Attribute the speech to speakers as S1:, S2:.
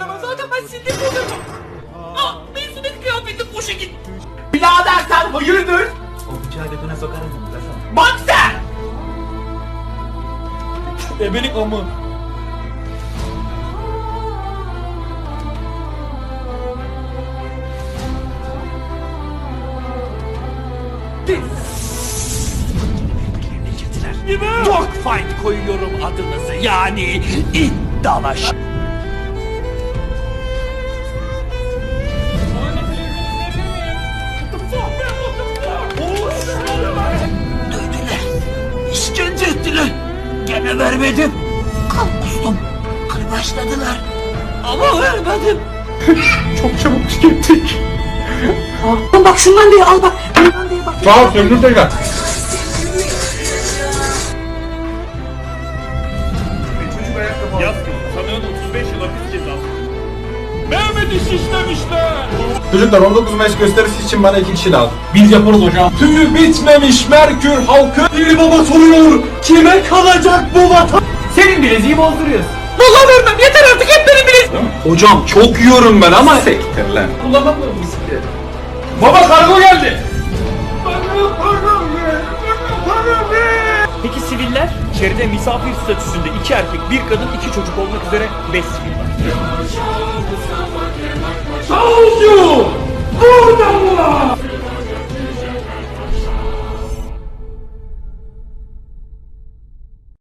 S1: ama zaten ben sinir oluyorum. Ah mezuniyet kıyafetim boşa gitti.
S2: Birader sen hayırdır?
S3: O bıçağı götüne sokarım.
S2: Bak sen!
S1: Ebelik amı. Dogfight koyuyorum adınızı yani iddalaş.
S3: Vermedim. Kan kustum. Kırbaçladılar. Ama vermedim.
S2: Çok çabuk tükettik.
S4: Al bak şundan diye al bak. Bundan diye bak.
S2: Sağ ol Sömrü Teyze.
S5: Yazgın, sanığın 35 yıl hapis cezası. Mehmet'i şişlemişler.
S6: Çocuklar 19 Mayıs gösterisi için bana iki kişi lazım.
S2: Biz yaparız hocam. Tüyü bitmemiş Merkür halkı bir baba soruyor. Kime kalacak bu vatan? Senin bileziği bozduruyorsun. Vallahi vermem yeter artık hep benim bileziğim.
S6: Hocam çok yiyorum ben ama sektir lan.
S2: Kullanmak mı bisiklet? Baba kargo geldi.
S5: Peki siviller? İçeride misafir statüsünde iki erkek, bir kadın, iki çocuk olmak üzere beş sivil var.